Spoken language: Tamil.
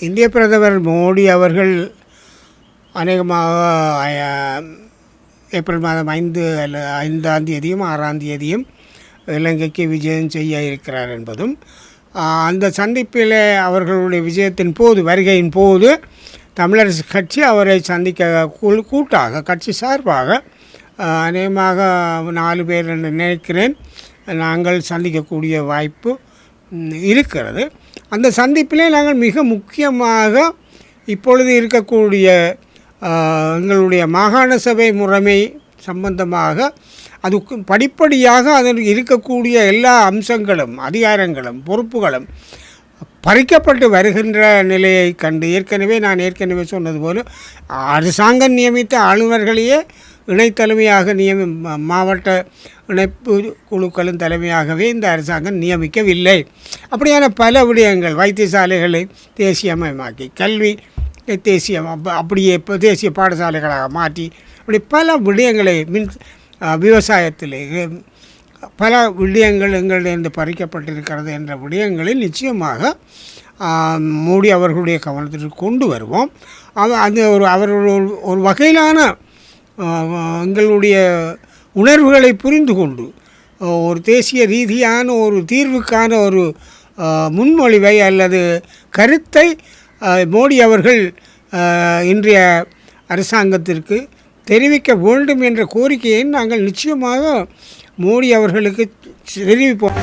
இந்திய பிரதமர் மோடி அவர்கள் அநேகமாக ஏப்ரல் மாதம் ஐந்து அல்ல ஐந்தாம் தேதியும் ஆறாம் தேதியும் இலங்கைக்கு விஜயம் செய்ய இருக்கிறார் என்பதும் அந்த சந்திப்பில் அவர்களுடைய விஜயத்தின் போது வருகையின் போது தமிழரசு கட்சி அவரை சந்திக்க கூ- கூட்டாக கட்சி சார்பாக அநேகமாக நாலு பேர் என்று நினைக்கிறேன் நாங்கள் சந்திக்கக்கூடிய வாய்ப்பு இருக்கிறது. அந்த சந்திப்பிலே நாங்கள் மிக முக்கியமாக இப்பொழுது இருக்கக்கூடிய எங்களுடைய மாகாண சபை முறைமை சம்பந்தமாக அதுக்கு படிப்படியாக அதில் இருக்கக்கூடிய எல்லா அம்சங்களும் அதிகாரங்களும் பொறுப்புகளும் பறிக்கப்பட்டு வருகின்ற நிலையை கண்டு ஏற்கனவே நான் ஏற்கனவே சொன்னது போல அரசாங்கம் நியமித்த ஆளுநர்களையே இணைத்தலைமையாக நியமி மாவட்ட இணைப்பு குழுக்களின் தலைமையாகவே இந்த அரசாங்கம் நியமிக்கவில்லை. அப்படியான பல விடயங்கள் வைத்தியசாலைகளை தேசியமயமாக்கி கல்வி தேசிய அப்படியே இப்போ தேசிய பாடசாலைகளாக மாற்றி அப்படி பல விடயங்களை மின் விவசாயத்தில் பல விடயங்கள் எங்களிடம் பறிக்கப்பட்டிருக்கிறது என்ற விடயங்களை நிச்சயமாக மோடி அவர்களுடைய கவனத்திற்கு கொண்டு வருவோம். அது அது ஒரு அவர் ஒரு வகையிலான எங்களுடைய உணர்வுகளை புரிந்து கொண்டு ஒரு தேசிய ரீதியான ஒரு தீர்வுக்கான ஒரு முன்மொழிவை அல்லது கருத்தை மோடி அவர்கள் இன்றைய அரசாங்கத்திற்கு தெரிவிக்க வேண்டும் என்ற கோரிக்கையை நாங்கள் நிச்சயமாக மோடி அவர்களுக்கு தெரிவிப்போம்.